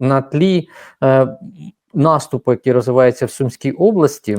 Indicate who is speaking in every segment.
Speaker 1: на тлі е, наступу, який розвивається в Сумській області.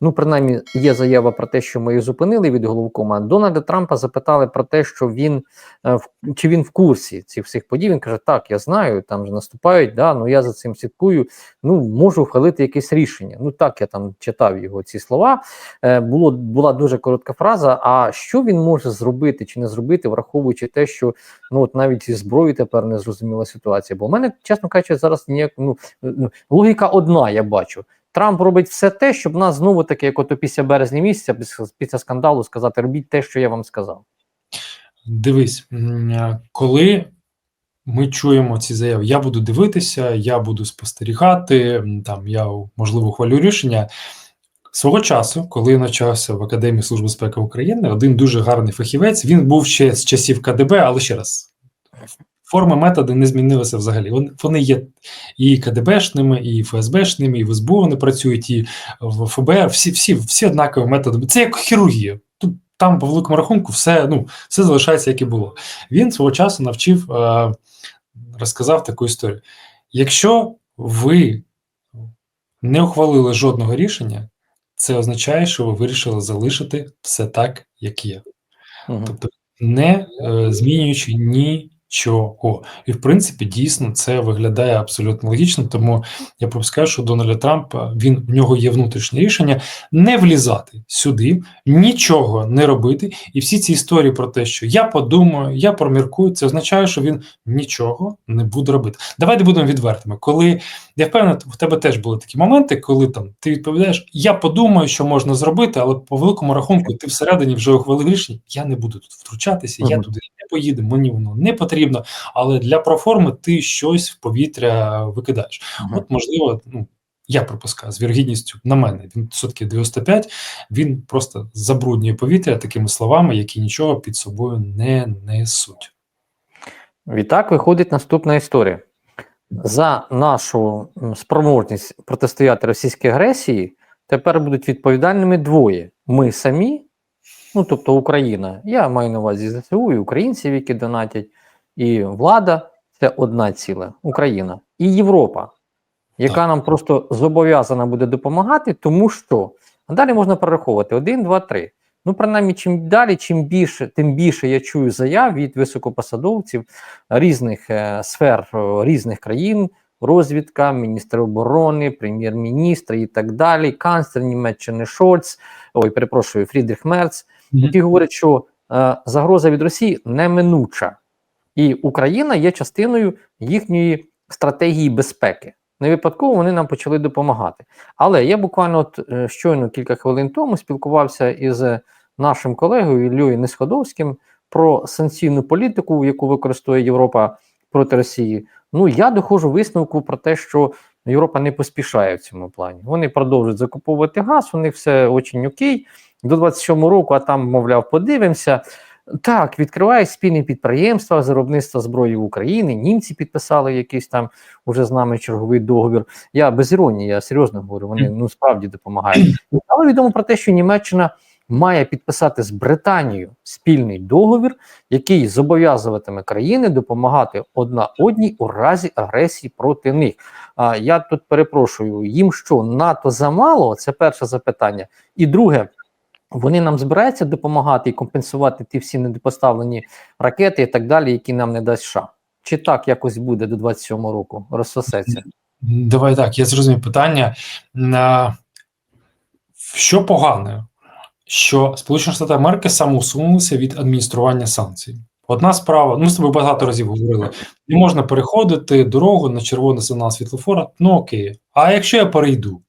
Speaker 1: Ну, принаймні, є заява про те, що ми її зупинили від головкома. Дональда Трампа запитали про те, що він е, чи він в курсі цих всіх подій. Він каже: Так, я знаю, там же наступають, да, ну я за цим слідкую. Ну можу ухвалити якесь рішення. Ну так я там читав його ці слова. Е, було була дуже коротка фраза. А що він може зробити чи не зробити, враховуючи те, що ну от навіть зі зброєю тепер не зрозуміла ситуація. Бо в мене, чесно кажучи, зараз ніяк ну, ну логіка одна, я бачу. Трамп робить все те, щоб нас знову таки, як ото після березня місяця, після, скандалу, сказати: робіть те, що я вам сказав.
Speaker 2: Дивись, коли ми чуємо ці заяви, я буду дивитися, я буду спостерігати, там я можливо хвалю рішення. Свого часу, коли я навчався в Академії Служби безпеки України, один дуже гарний фахівець. Він був ще з часів КДБ, але ще раз. Форми, методи не змінилися взагалі. Вони, є і КДБшними, і ФСБшними, і в СБУ вони працюють, і в ФБР. Всі, всі, всі однакові методи. Це як хірургія. Тут там, по великому рахунку, все, ну, все залишається, як і було. Він свого часу навчив, е, розказав таку історію. Якщо ви не ухвалили жодного рішення, це означає, що ви вирішили залишити все так, як є.
Speaker 1: Мгм.
Speaker 2: Тобто не е, змінюючи нічого. І в принципі, дійсно, це виглядає абсолютно логічно. Тому я пропускаю, що Дональда Трампа він в нього є внутрішнє рішення не влізати сюди, нічого не робити. І всі ці історії про те, що я подумаю, я проміркую, це означає, що він нічого не буде робити. Давайте будемо відвертими. Коли я впевнений, в тебе теж були такі моменти, коли там ти відповідаєш, я подумаю, що можна зробити, але по великому рахунку ти всередині вже ухвалив рішення. Я не буду тут втручатися, я туди поїду, мені воно не потрібно. Але для проформи ти щось в повітря викидаєш.
Speaker 1: Мгм.
Speaker 2: От, можливо, ну я припускаю з вірогідністю на мене. Він сотки 95, він просто забруднює повітря такими словами, які нічого під собою не несуть.
Speaker 1: Відтак виходить наступна історія. За нашу спроможність протистояти російській агресії тепер будуть відповідальними двоє: ми самі, ну тобто Україна. Я маю на увазі ЗСУ, і українців, які донатять, і влада це одна ціла Україна і Європа, яка
Speaker 2: Так.
Speaker 1: нам просто зобов'язана буде допомагати, тому що а далі можна перераховувати один, два, три. Ну, принаймні, чим далі, чим більше, тим більше я чую заяв від високопосадовців різних е, сфер різних країн, розвідка, міністр оборони, прем'єр-міністр і так далі, канцлер Німеччини Шольц, ой, перепрошую, Фрідріх Мерц, які говорять, що е, загроза від Росії неминуча, і Україна є частиною їхньої стратегії безпеки. Не випадково вони нам почали допомагати. Але я буквально от е, щойно кілька хвилин тому спілкувався із нашим колегою Іллею Несходовським про санкційну політику, яку використовує Європа проти Росії. Ну я доходжу висновку про те, що Європа не поспішає в цьому плані. Вони продовжують закуповувати газ, у них все очень окей. До 27 року, а там, мовляв, подивимося. Так, відкривають спільні підприємства виробництва зброї в Україні. Німці підписали якийсь там уже з нами черговий договір. Я без іронії, я серйозно говорю. Вони ну справді допомагають. Але відомо про те, що Німеччина має підписати з Британією спільний договір, який зобов'язуватиме країни допомагати одна одній у разі агресії проти них. А я тут перепрошую, їм що НАТО замало? Це перше запитання. І друге. Вони нам збираються допомагати і компенсувати ті всі недопоставлені ракети і так далі, які нам не дасть США. Чи так якось буде до 27-го року? Розсосеться?
Speaker 2: Давай так, я зрозумів питання. Що погане, що Сполучені Штати Америки самоусунулися від адміністрування санкцій. Одна справа, ну ми з тобою багато разів говорили: не можна переходити дорогу на червоний сигнал світлофора. Ну окей. А якщо я перейду,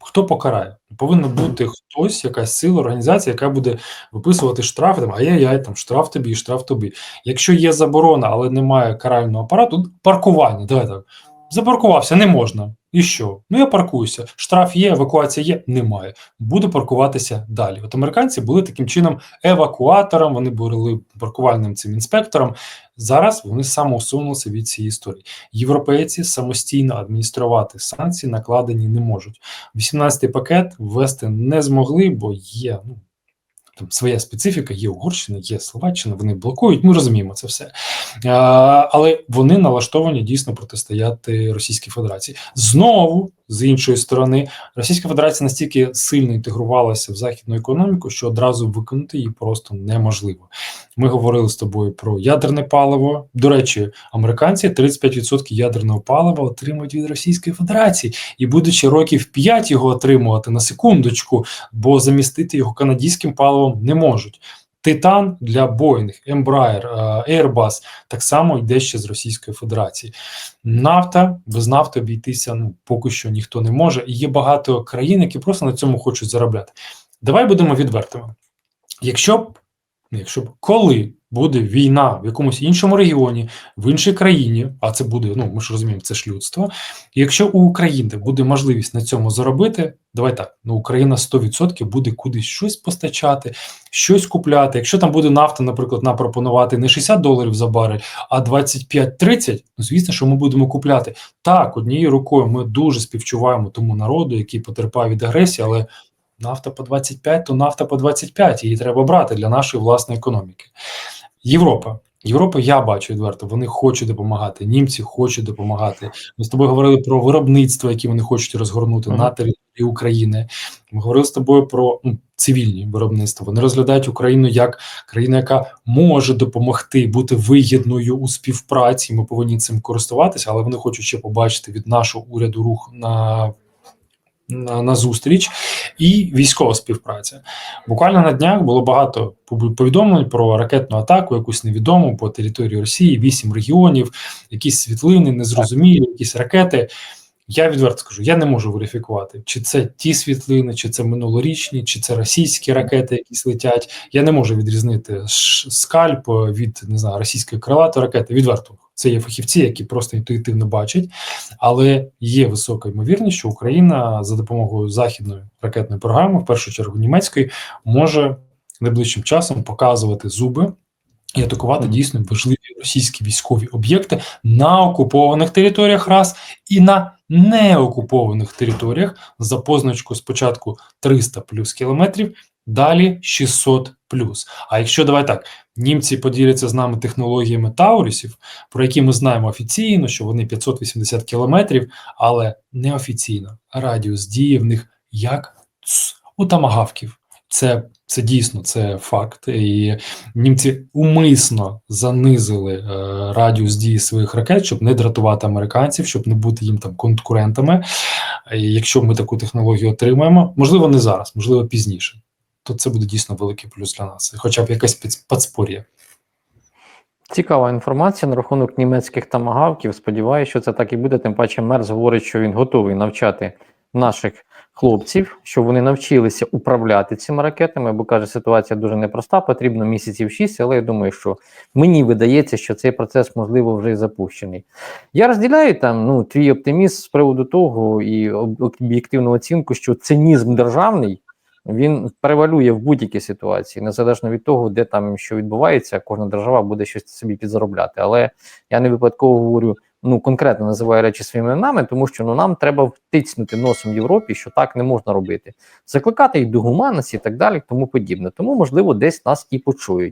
Speaker 2: хто покарає? Повинна бути хтось, якась сила, організація, яка буде виписувати штрафи. Там ай-яй-яй, там штраф тобі, штраф тобі. Якщо є заборона, але немає карального апарату, паркування. Давай так. Запаркувався, не можна. І що? Ну я паркуюся. Штраф є, евакуація є, немає. Буду паркуватися далі. От американці були таким чином евакуатором, вони були паркувальним цим інспектором. Зараз вони самоусунулися від цієї історії. Європейці самостійно адмініструвати санкції накладені не можуть. 18-й пакет ввести не змогли, бо є ну, там своя специфіка, є Угорщина, є Словаччина, вони блокують. Ми розуміємо це все. Але вони налаштовані дійсно протистояти Російській Федерації. Знову з іншої сторони, Російська Федерація настільки сильно інтегрувалася в західну економіку, що одразу виконати її просто неможливо. Ми говорили з тобою про ядерне паливо. До речі, американці 35% ядерного палива отримують від Російської Федерації, і будучи років 5 його отримувати на секундочку, бо замістити його канадським паливом не можуть. Титан для Boeing, Embraer, е, Airbus так само йде ще з Російської Федерації. Нафта без нафти обійтися ну поки що ніхто не може. І є багато країн, які просто на цьому хочуть заробляти. Давай будемо відвертими. Якщо б, якщо коли буде війна в якомусь іншому регіоні, в іншій країні, а це буде, ну ми ж розуміємо, це ж людство. Якщо у України буде можливість на цьому заробити, давай так, ну Україна 100% буде кудись щось постачати, щось купляти. Якщо там буде нафта, наприклад, нам пропонувати не 60 доларів за барель, а 25-30, ну звісно, що ми будемо купляти. Так, однією рукою ми дуже співчуваємо тому народу, який потерпає від агресії, але нафта по 25, то нафта по 25, її треба брати для нашої власної економіки. Європа. Європа, я бачу відверто, вони хочуть допомагати. Німці хочуть допомагати. Ми з тобою говорили про виробництво, яке вони хочуть розгорнути
Speaker 1: Мгм.
Speaker 2: на території України. Ми говорили з тобою про ну, цивільні виробництва. Вони розглядають Україну як країну, яка може допомогти бути вигідною у співпраці. Ми повинні цим користуватися, але вони хочуть ще побачити від нашого уряду рух на. На, зустріч і військова співпраця. Буквально на днях було багато повідомлень про ракетну атаку, якусь невідому по території Росії, вісім регіонів, якісь світлини, незрозумілі, якісь ракети. Я відверто скажу, я не можу верифікувати, чи це ті світлини, чи це минулорічні, чи це російські ракети, якісь летять. Я не можу відрізнити скальп від не знаю російської крилатої ракети. Відверто це є фахівці, які просто інтуїтивно бачать, але є висока ймовірність, що Україна за допомогою західної ракетної програми, в першу чергу німецької, може найближчим часом показувати зуби і атакувати дійсно важливі російські військові об'єкти на окупованих територіях раз і на неокупованих територіях за позначку спочатку 300 плюс кілометрів, далі 600 плюс. А якщо давай так, німці поділяться з нами технологіями Таурісів, про які ми знаємо офіційно, що вони 580 кілометрів, але неофіційно радіус дії в них як у тамагавків. Це, це дійсно це факт, і німці умисно занизили е, радіус дії своїх ракет, щоб не дратувати американців, щоб не бути їм там конкурентами. І якщо ми таку технологію отримаємо, можливо, не зараз, можливо, пізніше, то це буде дійсно великий плюс для нас, хоча б якесь підс-
Speaker 1: Цікава інформація на рахунок німецьких тамагавків. Сподіваюся, що це так і буде. Тим паче Мерц говорить, що він готовий навчати наших хлопців, щоб вони навчилися управляти цими ракетами, бо каже, ситуація дуже непроста, потрібно місяців 6, але я думаю, що мені видається, що цей процес можливо вже запущений. Я розділяю там ну, твій оптимізм з приводу того і об- об'єктивну оцінку, що цинізм державний. Він превалює в будь-якій ситуації, незалежно від того, де там що відбувається, кожна держава буде щось собі підзаробляти. Але я не випадково говорю, ну конкретно називаю речі своїми іменами, тому що ну нам треба втицнути носом Європі, що так не можна робити, закликати їх до гуманності і так далі, тому подібне. Тому можливо десь нас і почують.